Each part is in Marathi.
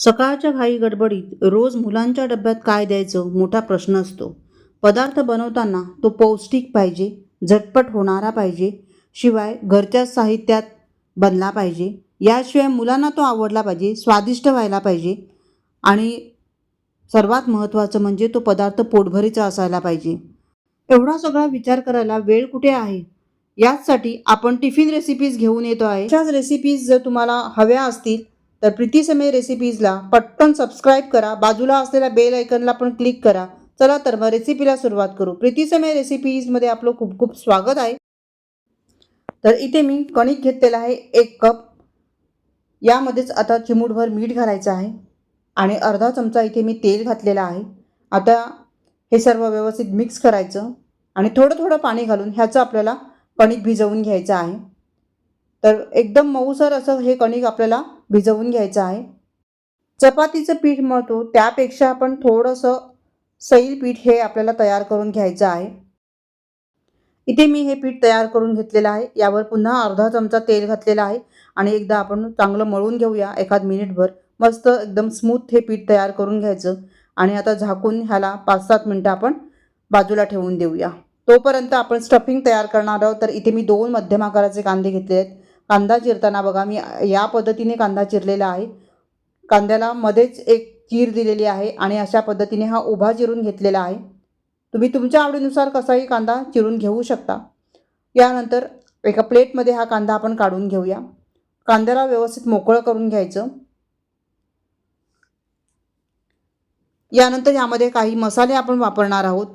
सकाळच्या घाई गडबडीत रोज मुलांच्या डब्यात काय द्यायचं मोठा प्रश्न असतो. पदार्थ बनवताना तो पौष्टिक पाहिजे झटपट होणारा पाहिजे शिवाय घरच्या साहित्यात बनला पाहिजे. याशिवाय मुलांना तो आवडला पाहिजे स्वादिष्ट व्हायला पाहिजे आणि सर्वात महत्त्वाचं म्हणजे तो पदार्थ पोटभरीचा असायला पाहिजे. एवढा सगळा विचार करायला वेळ कुठे आहे? याचसाठी आपण टिफिन रेसिपीज घेऊन येतो आहे. अशाच रेसिपीज जर तुम्हाला हव्या असतील तर प्रीती समय रेसिपीजला पटकन सबस्क्राईब करा. बाजूला असलेल्या बेल आयकनला पण क्लिक करा. चला तर मग रेसिपीला सुरुवात करू. प्रीती समय रेसिपीजमध्ये आपलं खूप खूप स्वागत आहे. तर इथे मी कणिक घेतलेला आहे एक कप. यामध्येच आता चिमूटभर मीठ घालायचं आहे. आणि अर्धा चमचा इथे मी तेल घातलेलं आहे. आता हे सर्व व्यवस्थित मिक्स करायचं. आणि थोडं थोडं पाणी घालून ह्याचं आपल्याला कणिक भिजवून घ्यायचं आहे. तर एकदम मऊसर असं हे कणिक आपल्याला भिजवून घ्यायचं आहे. चपातीचं पीठ मळतो त्यापेक्षा आपण थोडंसं सैल पीठ हे आपल्याला तयार करून घ्यायचं आहे. इथे मी हे पीठ तयार करून घेतलेलं आहे. यावर पुन्हा अर्धा चमचा तेल घातलेला आहे आणि एकदा आपण चांगलं मळून घेऊया. एखाद मिनिटभर मस्त एकदम स्मूथ हे पीठ तयार करून घ्यायचं. आणि आता झाकून ह्याला पाच सात मिनटं आपण बाजूला ठेवून देऊया. तोपर्यंत आपण स्टफिंग तयार करणार आहोत. तर इथे मी दोन मध्यम आकाराचे कांदे घेतले आहेत कांदा चिरताना बघा मी या पद्धतीने कांदा चिरलेला आहे. कांद्याला मध्येच एक चीर दिलेली आहे आणि अशा पद्धतीने हा उभा चिरून घेतलेला आहे. तुम्ही तुमच्या आवडीनुसार कसाही कांदा चिरून घेऊ शकता. यानंतर एका प्लेटमध्ये हा कांदा आपण काढून घेऊया. कांद्याला व्यवस्थित मोकळं करून घ्यायचं. यानंतर यामध्ये काही मसाले आपण वापरणार आहोत.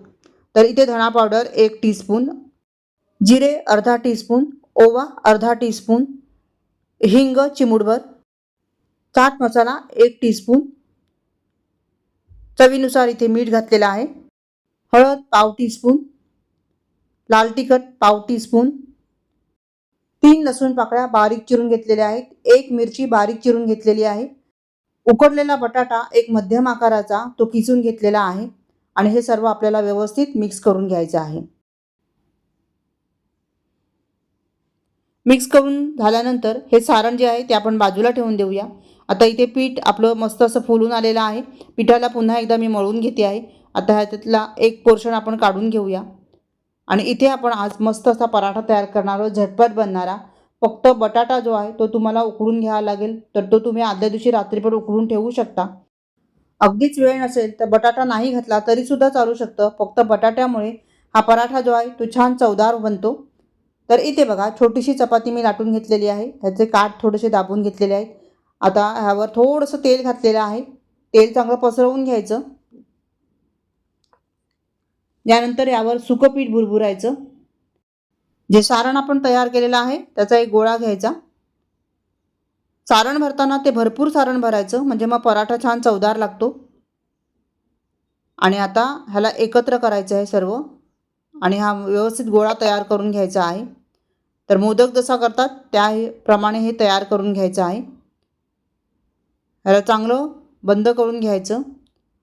तर इथे धणा पावडर एक टीस्पून जिरे अर्धा टीस्पून ओवा अर्धा टीस्पून हिंग चिमुडभर चाट मसाला एक टीस्पून चवीनुसार इथे मीठ घातलेलं आहे. हळद पाव टीस्पून लाल तिखट पाव टीस्पून तीन लसूण पाकळ्या बारीक चिरून घेतलेल्या आहेत. एक मिरची बारीक चिरून घेतलेली आहे. उकडलेला बटाटा एक मध्यम आकाराचा तो किसून घेतलेला आहे. आणि हे सर्व आपल्याला व्यवस्थित मिक्स करून घ्यायचं आहे. मिक्स करून झाल्यानंतर हे सारण जे आहे ते आपण बाजूला ठेवून देऊया. आता इथे पीठ आपलं मस्त असं फुलून आलेलं आहे. पिठाला पुन्हा एकदा मी मळून घेते आहे. आता ह्याच्यातला एक पोर्शन आपण काढून घेऊया. आणि इथे आपण आज मस्त असा पराठा तयार करणार आहोत. झटपट बनणारा. फक्त बटाटा जो आहे तो तुम्हाला उकडून घ्यावा लागेल. तर तो तुम्ही आदल्या दिवशी रात्रीभर उकडून ठेवू शकता. अगदीच वेळ नसेल तर बटाटा नाही घातला तरीसुद्धा चालू शकतं. फक्त बटाट्यामुळे हा पराठा जो आहे तो छान चवदार बनतो. तर इथे बघा छोटीशी चपाती मी लाटून घेतलेली आहे. ह्याचे काठ थोडेसे दाबून घेतलेले आहेत. आता ह्यावर थोडंसं तेल घातलेलं आहे. तेल चांगलं पसरवून घ्यायचं. यानंतर यावर सुकं पीठ भुरभुरायचं. जे सारण आपण तयार केलेलं आहे त्याचा एक गोळा घ्यायचा. सारण भरताना ते भरपूर सारण भरायचं म्हणजे मग पराठा छान चवदार लागतो. आणि आता ह्याला एकत्र करायचं आहे सर्व. आणि हा व्यवस्थित गोळा तयार करून घ्यायचा आहे. तर मोदक जसा करतात त्या प्रमाणे हे तयार करून घ्यायचं आहे. ह्याला चांगलं बंद करून घ्यायचं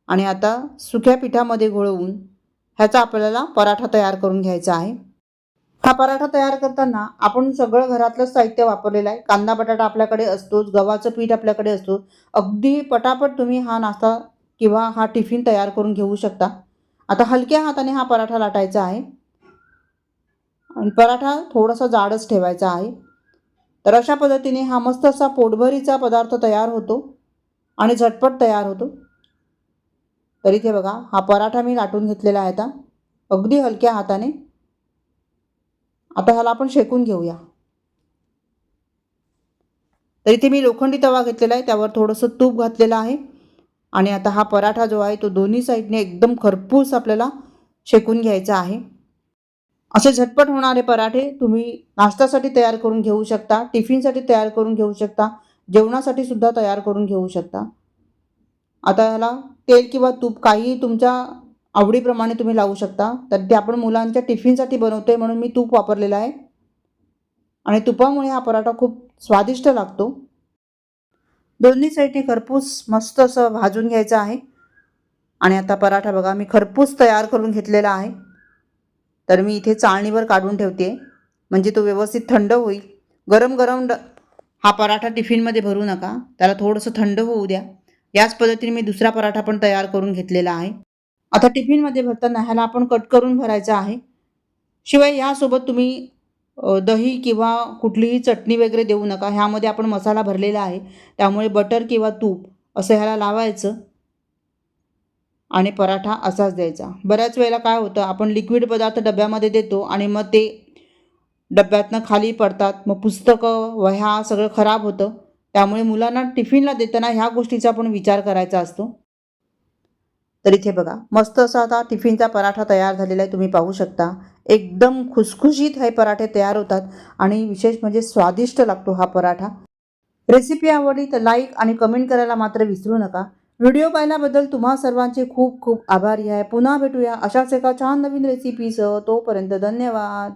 आणि आता सुक्या पिठामध्ये घोळवून ह्याचा आपल्याला पराठा तयार करून घ्यायचा आहे. हा पराठा तयार करताना आपण सगळं घरातलं साहित्य वापरलेलं आहे. कांदा बटाटा आपल्याकडे असतोच गव्हाचं पीठ आपल्याकडे असतो अगदी पटापट तुम्ही हा नाश्ता किंवा हा टिफिन तयार करून घेऊ शकता. आता हलक्या हाताने हा पराठा लाटायचा आहे. आणि पराठा थोडासा जाडच ठेवायचा आहे. तर अशा पद्धतीने हा मस्त असा पोटभरीचा पदार्थ तयार होतो आणि झटपट तयार होतो. तर इथे बघा हा पराठा मी लाटून घेतलेला आहे आता. अगदी हलक्या हाताने. आता ह्याला आपण शेकून घेऊया. तर इथे मी लोखंडी तवा घेतलेला आहे त्यावर थोडंसं तूप घातलेलं आहे. आणि आता हा पराठा जो आहे तो दोन्ही साईडने एकदम खरपूस आपल्याला शेकून घ्यायचा आहे. असे झटपट होणारे पराठे तुम्ही नाश्त्यासाठी तयार करून घेऊ शकता टिफिनसाठी तयार करून घेऊ शकता जेवणासाठी सुद्धा तयार करून घेऊ शकता. आता ह्याला तेल किंवा तूप काहीही तुमच्या आवडीप्रमाणे तुम्ही लावू शकता. तर ते आपण मुलांच्या टिफिनसाठी बनवतो आहे म्हणून मी तूप वापरलेलं आहे. आणि तुपामुळे हा पराठा खूप स्वादिष्ट लागतो. दोन्ही साईडने खरपूस मस्त असं भाजून घ्यायचं आहे. आणि आता पराठा बघा मी खरपूस तयार करून घेतलेला आहे. तर मी इथे चाळणीवर काढून ठेवते. म्हणजे तो व्यवस्थित थंड होईल. गरम गरम ड हा पराठा टिफिनमध्ये भरू नका. त्याला थोडंसं थंड होऊ द्या. याच पद्धतीने मी दुसरा पराठा पण तयार करून घेतलेला आहे. आता टिफिनमध्ये भरताना ह्याला आपण कट करून भरायचा आहे. शिवाय यासोबत तुम्ही दही किंवा कुठलीही चटणी वगैरे देऊ नका. ह्यामध्ये आपण मसाला भरलेला आहे. त्यामुळे बटर किंवा तूप असं ह्याला लावायचं आणि पराठा असाच द्यायचा. बऱ्याच वेळेला काय होतं आपण लिक्विड पदार्थ डब्यामध्ये देतो आणि मग ते डब्यातनं खाली पडतात. मग पुस्तकं वह्या सगळं खराब होतं. त्यामुळे मुलांना टिफिनला देताना ह्या गोष्टीचा आपण विचार करायचा असतो. तर इथे बघा मस्त असा आता टिफिनचा पराठा तयार झालेला आहे तुम्ही पाहू शकता. एकदम खुसखुशीत हे पराठे तयार होतात आणि विशेष म्हणजे स्वादिष्ट लागतो हा पराठा. रेसिपी आवडली तर लाईक आणि कमेंट करायला मात्र विसरू नका. व्हिडिओ पाहिल्याबद्दल तुम्हा सर्वांचे खूप खूप आभारी आहे. पुन्हा भेटूया अशाच एका छान नवीन रेसिपीसह. तोपर्यंत धन्यवाद.